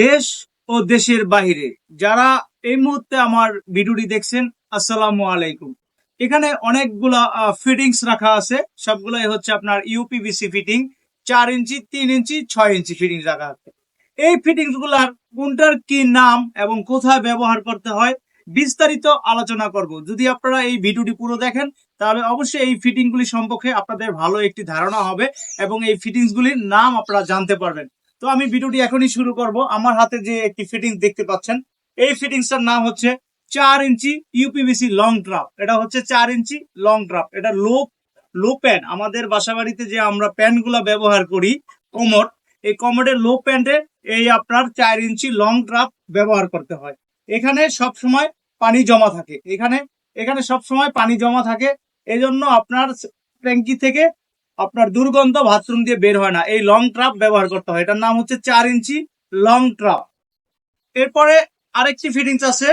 দেশ ও দেশের বাইরে যারা এই মুহূর্তে আমার ভিডিওটি দেখছেন, আসসালামু আলাইকুম। এখানে অনেকগুলা ফিটিংস রাখা আছে। সবগুলাই হচ্ছে আপনার ইউপিভিসি ফিটিং চার ইঞ্চি, তিন ইঞ্চি, ছয় ইঞ্চি ফিটিং রাখা আছে। এই ফিটিংসগুলার কোনটার কি নাম এবং কোথায় ব্যবহার করতে হয়, বিস্তারিত আলোচনা করব। যদি আপনারা এই ভিডিওটি পুরো দেখেন, তাহলে অবশ্যই এই ফিটিং গুলি সম্পর্কে আপনাদের ভালো একটি ধারণা হবে এবং এই ফিটিংস গুলির নাম আপনারা জানতে পারবেন। তো আমি ভিডিওটি এখনই শুরু করব। আমার হাতে যে একটি ফিটিংস দেখতে পাচ্ছেন, এই ফিটিংসটার নাম হচ্ছে চার ইঞ্চি ইউপিভিসি লং ড্রাপ এটা হচ্ছে চার ইঞ্চি লং ড্রাপ এটা লো লো প্যান আমাদের বাসা বাড়িতে যে আমরা প্যানগুলা ব্যবহার করি কমোড এই কমোডের লো প্যান্টে এই আপনার চার ইঞ্চি লং ড্রাপ ব্যবহার করতে হয়। এখানে সব সময় পানি জমা থাকে। এখানে এখানে সব সময় পানি জমা থাকে। এজন্য আপনার ট্যাঙ্কি থেকে আপনার দুর্গন্ধ বাথরুম দিয়ে বের হয় না। এই লং ট্রাপ ব্যবহার করতে হয়। এটার নাম হচ্ছে চার ইঞ্চি লং ট্রাপ এরপরে আরেকটি ফিটিংস আছে।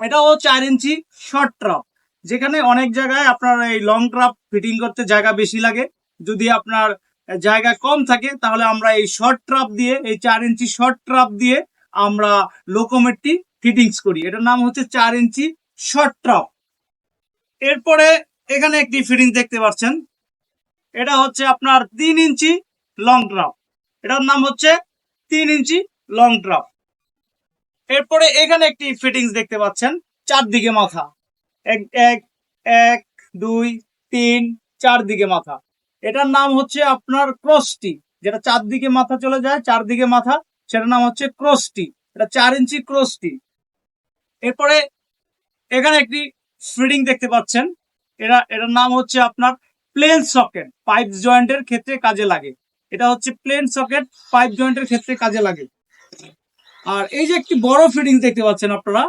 এটাও চার ইঞ্চি শর্ট ট্রাপ যেখানে অনেক জায়গায় আপনার এই লং ট্রাপ ফিটিং করতে জায়গা বেশি লাগে। যদি আপনার জায়গা কম থাকে, তাহলে আমরা এই শর্ট ট্রাপ দিয়ে, এই চার ইঞ্চি শর্ট ট্রাপ দিয়ে আমরা লোকোমেটটি ফিটিংস করি। এটার নাম হচ্ছে চার ইঞ্চি শর্ট ট্রাপ এরপরে এখানে একটি ফিটিং দেখতে পাচ্ছেন। এটা হচ্ছে আপনার তিন ইঞ্চি লং ড্রাপ এটার নাম হচ্ছে তিন ইঞ্চি লং ড্রাপ এরপরে এখানে একটি ফিটিংস দেখতে পাচ্ছেন, চারদিকে মাথা। এক এক এক, দুই, তিন, চারদিকে মাথা। এটার নাম হচ্ছে আপনার ক্রসটি যেটা চারদিকে মাথা চলে যায়, চারদিকে মাথা, সেটার নাম হচ্ছে ক্রসটি এটা চার ইঞ্চি ক্রসটি এরপরে এখানে একটি ফিটিং দেখতে পাচ্ছেন। এটা, এটার নাম হচ্ছে আপনার প্লেন সকেট পাইপ জয়েন্টের ক্ষেত্রে কাজে লাগে। এটা হচ্ছে প্লেন সকেট পাইপ জয়েন্টের ক্ষেত্রে কাজে লাগে। আর এই যে একটি বড় ফিটিংস দেখতে পাচ্ছেন আপনারা,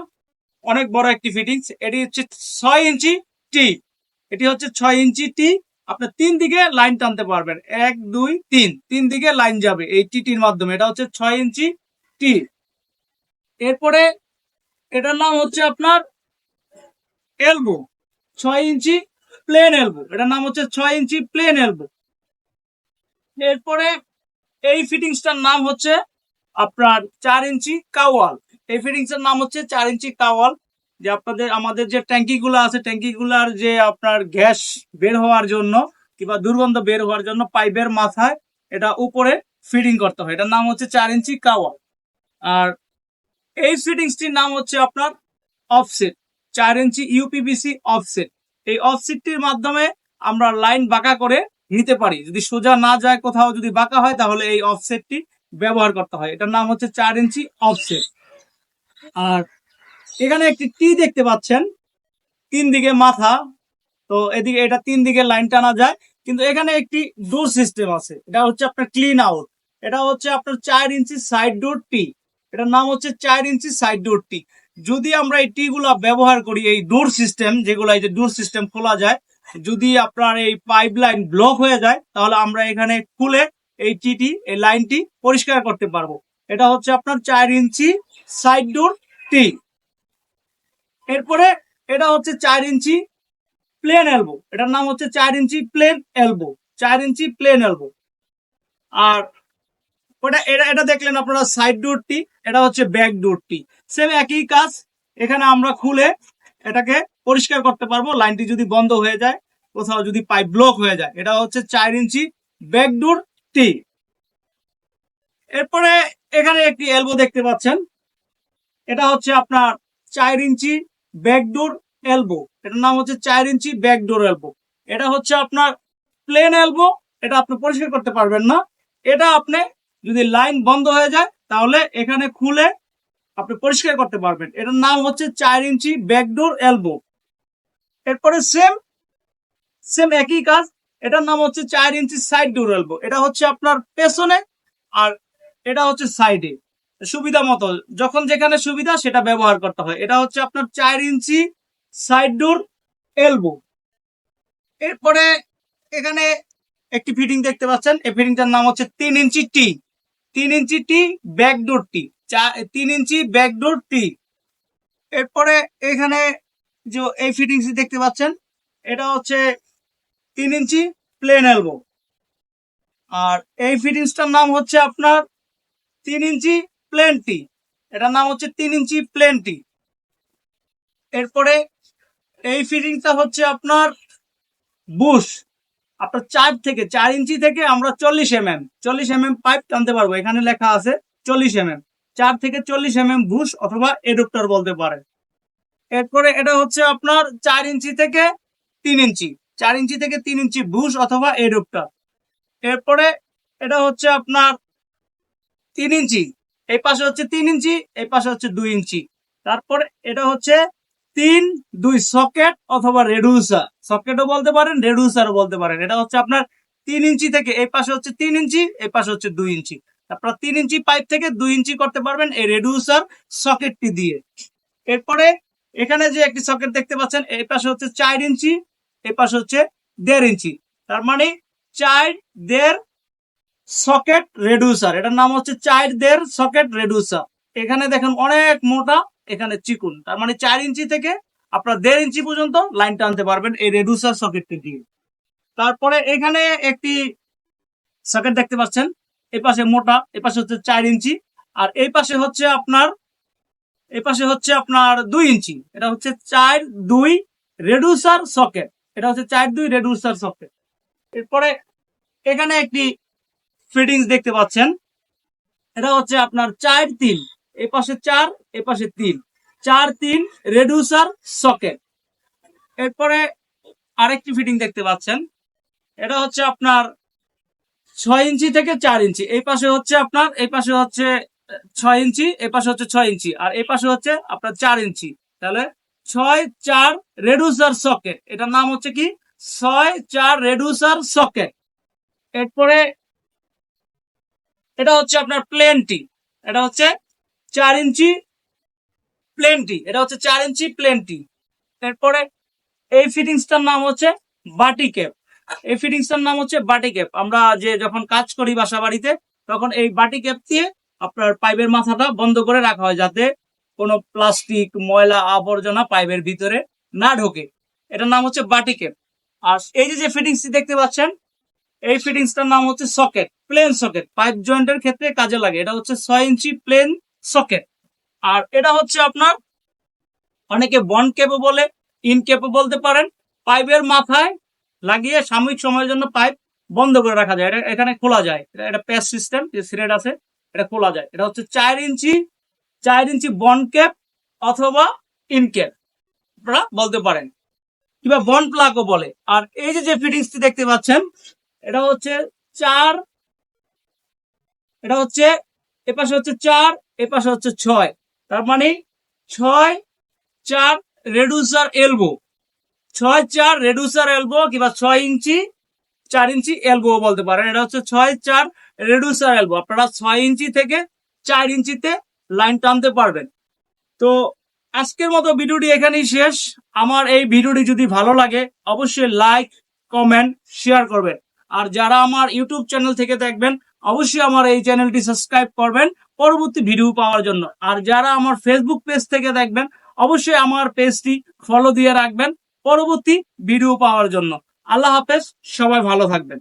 অনেক বড় একটি ফিটিংস এটি হচ্ছে ছয় ইঞ্চি টি এটি হচ্ছে ছয় ইঞ্চি টি আপনার তিন দিকে লাইন টানতে পারবেন। এক, দুই, তিন তিন দিকে লাইন যাবে এই টিটির মাধ্যমে। এটা হচ্ছে ছয় ইঞ্চি টি এরপরে এটার নাম হচ্ছে আপনার এলবো ছয় ইঞ্চি প্লেন এলবো এটার নাম হচ্ছে ছয় ইঞ্চি প্লেন এলবো এরপরে এই ফিটিংসটার নাম হচ্ছে আপনার চার ইঞ্চি কাওয়াল এই ফিটিংসের নাম হচ্ছে চার ইঞ্চি কাওয়াল যে আপনাদের, আমাদের যে ট্যাঙ্কিগুলো আছে ট্যাঙ্কি গুলার যে আপনার গ্যাস বের হওয়ার জন্য কিংবা দুর্গন্ধ বের হওয়ার জন্য পাইপের মাথায় এটা উপরে ফিটিং করতে হয়। এটার নাম হচ্ছে চার ইঞ্চি কাওয়াল আর এই ফিটিংসটির নাম হচ্ছে আপনার অফসেট চার ইঞ্চি ইউপিবিসি অফসেট এই অফসেটটির মাধ্যমে আমরা লাইন বাঁকা করে নিতে পারি। যদি সোজা না যায় কোথাও যদি বাঁকা হয়, তাহলে এই অফ অফসেটটি ব্যবহার করতে হয়। এটার নাম হচ্ছে চার ইঞ্চি অফসেট আর এখানে একটি টি দেখতে পাচ্ছেন। তিন দিকে মাথা। তো এদিকে এটা তিন দিকে লাইন টানা যায়। কিন্তু এখানে একটি ডোর সিস্টেম আছে। এটা হচ্ছে আপনার ক্লিন আউট এটা হচ্ছে আপনার চার ইঞ্চি সাইড ডোর টি এটার নাম হচ্ছে চার ইঞ্চি সাইড ডোর টি যদি আমরা এই টি গুলা ব্যবহার করি, এই ডোর সিস্টেম, যেগুলো এই যে ডোর সিস্টেম খোলা যায়, যদি আপনার এই পাইপ লাইন ব্লক হয়ে যায়, তাহলে আমরা এখানে খুলে এই টিটি, এই লাইনটি পরিষ্কার করতে পারব। এটা হচ্ছে আপনার চার ইঞ্চি সাইড ডোর টি। এরপরে এটা হচ্ছে চার ইঞ্চি প্লেন এলবো। এটার নাম হচ্ছে চার ইঞ্চি প্লেন এলবো। চার ইঞ্চি প্লেন এলবো। আর এটা এটা দেখলেন আপনারা সাইড ডোরটি এটা হচ্ছে ব্যাক ডোরটি। সেম একই কাজ, এখানে আমরা খুলে এটাকে পরিষ্কার করতে পারব। লাইনটি যদি বন্ধ হয়ে যায়, কোথাও যদি পাইপ ব্লক হয়ে যায়, এটা হচ্ছে চার ইঞ্চি ব্যাক ডোর টি এরপরে এখানে একটি এলবো দেখতে পাচ্ছেন। এটা হচ্ছে আপনার চার ইঞ্চি ব্যাকডোর এলবো। এটার নাম হচ্ছে চার ইঞ্চি ব্যাকডোর এলবো। এটা হচ্ছে আপনার প্লেন এলবো। এটা আপনি পরিষ্কার করতে পারবেন না। এটা আপনি যদি লাইন বন্ধ হয়ে যায় তাহলে এখানে খুলে আপনি পরিষ্কার করতে পারবেন। এটার নাম হচ্ছে চার ইঞ্চি ব্যাকডোর এলবো এরপরে সেম সেম একই কাজ, এটার নাম হচ্ছে চার ইঞ্চি সাইড ডোর এলবো এটা হচ্ছে আপনার পেছনে আর এটা হচ্ছে সাইডে সুবিধা মতো, যখন যেখানে সুবিধা সেটা ব্যবহার করতে হয়। এটা হচ্ছে আপনার চার ইঞ্চি সাইড ডোর এলবো এরপরে এখানে একটি ফিটিং দেখতে পাচ্ছেন। এই ফিটিংটার নাম হচ্ছে তিন ইঞ্চি টি তিন ইঞ্চি টি ব্যাক ডোর টি তিন ইঞ্চি ব্যাক ডোর টি। এরপরে এখানে যে এই ফিটিংস দেখতে পাচ্ছেন, এটা হচ্ছে তিন ইঞ্চি প্লেন এলবো আর এই ফিটিংসটার নাম হচ্ছে আপনার তিন ইঞ্চি প্লেনটি এটার নাম হচ্ছে তিন ইঞ্চি প্লেনটি এরপরে এই ফিটিংসটা হচ্ছে আপনার বুশ আপনার চার থেকে, চার ইঞ্চি থেকে আমরা চল্লিশ এম এম চল্লিশ এম এম পাইপ টানতে পারব। এখানে লেখা আছে চল্লিশ এম এম চার থেকে চল্লিশ এম এম বুশ অথবা এডুপ্টার বলতে পারে। এরপরে এটা হচ্ছে আপনার চার ইঞ্চি থেকে তিন ইঞ্চি, চার ইঞ্চি থেকে তিন ইঞ্চি বুশ অথবা এডুপ্টার এরপরে এটা হচ্ছে আপনার তিন ইঞ্চি, এই পাশে হচ্ছে তিন ইঞ্চি, এই পাশে হচ্ছে দুই ইঞ্চি। তারপরে এটা হচ্ছে তিন, দুই, সকেট অথবা রেডুসার। সকেটও বলতে পারেন, রেডুসারও বলতে পারেন। এটা হচ্ছে আপনার তিন ইঞ্চি থেকে, এই পাশে হচ্ছে তিন ইঞ্চি, এই পাশে হচ্ছে দুই ইঞ্চি। আপনার তিন ইঞ্চি পাইপ থেকে দুই ইঞ্চি করতে পারবেন এই রেডুসার সকেটটি দিয়ে। এরপরে এখানে যে একটি সকেট দেখতে পাচ্ছেন, এই পাশে হচ্ছে চার ইঞ্চি, এই পাশে হচ্ছে দেড় ইঞ্চি। তার মানে চার দেড় সকেট রেডুসার। এটার নাম হচ্ছে চার দেড় সকেট রেডুসার। এখানে দেখেন অনেক মোটা, এখানে চিকুন। তার মানে চার ইঞ্চি থেকে আপনার দেড় ইঞ্চি পর্যন্ত লাইন টানতে পারবেন এই রেডুসার সকেটটি দিয়ে। তারপরে এখানে একটি সকেট দেখতে পাচ্ছেন এই পাশে মোটা এই পাশে হচ্ছে চার ইঞ্চি, আর এই পাশে হচ্ছে আপনার এই পাশে হচ্ছে আপনার দুই ইঞ্চি। এটা হচ্ছে চার দুই রেডুসার সকেট এটা হচ্ছে চার দুই রেডুসার সকেট এরপরে এখানে একটি ফিটিংস দেখতে পাচ্ছেন, এটা হচ্ছে আপনার চার তিন। এই পাশে চার এই পাশে তিন। চার, তিন রেডুসার সকেট এরপরে আরেকটি ফিটিং দেখতে পাচ্ছেন। এটা হচ্ছে আপনার ছয় ইঞ্চি থেকে চার ইঞ্চি। এই পাশে হচ্ছে আপনার, এই পাশে হচ্ছে ছয় ইঞ্চি এই পাশে হচ্ছে ছয় ইঞ্চি। আর এই পাশে হচ্ছে আপনার চার ইঞ্চি। তাহলে ছয়, চার রেডুসার সকেট এটার নাম হচ্ছে কি? ছয়, চার রেডুসার সকেট এরপরে এটা হচ্ছে আপনার প্লেনটি এটা হচ্ছে চার ইঞ্চি প্লেনটি এটা হচ্ছে চার ইঞ্চি প্লেনটি এরপরে এই ফিটিংসটার নাম হচ্ছে বাটি ক্যাপ এই ফিটিংসটার নাম হচ্ছে বাটি ক্যাপ আমরা যে যখন কাজ করি বাসা বাড়িতে তখন এই বাটি ক্যাপ দিয়ে আপনার পাইপের মাথাটা বন্ধ করে রাখা হয় যাতে কোনো প্লাস্টিক ময়লা, আবর্জনা পাইপের ভিতরে না ঢোকে। এটার নাম হচ্ছে বাটি ক্যাপ আর এই যে যে ফিটিংসটি দেখতে পাচ্ছেন, এই ফিটিংসটার নাম হচ্ছে সকেট প্লেন সকেট পাইপ জয়েন্টের ক্ষেত্রে কাজে লাগে। এটা হচ্ছে ছয় ইঞ্চি প্লেন সকেট আর এটা হচ্ছে আপনার অনেকে বন্ড কেপও বলে ইন কেপও বলতে পারেন। পাইপের মাথায় লাগিয়ে সাময়িক সময়ের জন্য পাইপ বন্ধ করে রাখা যায়। এটা এখানে খোলা যায়। এটা প্যাস সিস্টেম যে থ্রেড আছে, এটা খোলা যায়। এটা হচ্ছে চার ইঞ্চি চার ইঞ্চি বন্ড ক্যাপ অথবা ইন ক্যাপ আপনারা বলতে পারেন। কিংবা বন্ড প্লাগও বলে। আর এই যে যে ফিটিংসটি দেখতে পাচ্ছেন, এটা হচ্ছে চার, এটা হচ্ছে, এপাশে হচ্ছে চার এপাশে হচ্ছে ছয়। তার মানে ছয়, চার রেডুসার এলবো ছয়, চার রেডুসার এলবো কিংবা ছয় ইঞ্চি, চার ইঞ্চি এলবো বলতে পারেন। এটা হচ্ছে ছয়, চার রেডুসার এলবো আপনারা ছয় ইঞ্চি থেকে চার ইঞ্চিতে লাইন টানতে পারবেন। তো আজকের মতো ভিডিওটি এখানেই শেষ। আমার এই ভিডিওটি যদি ভালো লাগে, অবশ্যই লাইক কমেন্ট শেয়ার করবেন। আর যারা আমার ইউটিউব চ্যানেল থেকে দেখবেন অবশ্যই আমার এই চ্যানেলটি সাবস্ক্রাইব করবেন পরবর্তী ভিডিও পাওয়ার জন্য। আর যারা আমার ফেসবুক পেজ থেকে দেখবেন, অবশ্যই আমার পেজটি ফলো দিয়ে রাখবেন পরবর্তী ভিডিও পাওয়ার জন্য। আল্লাহ হাফেজ, সবাই ভালো থাকবেন।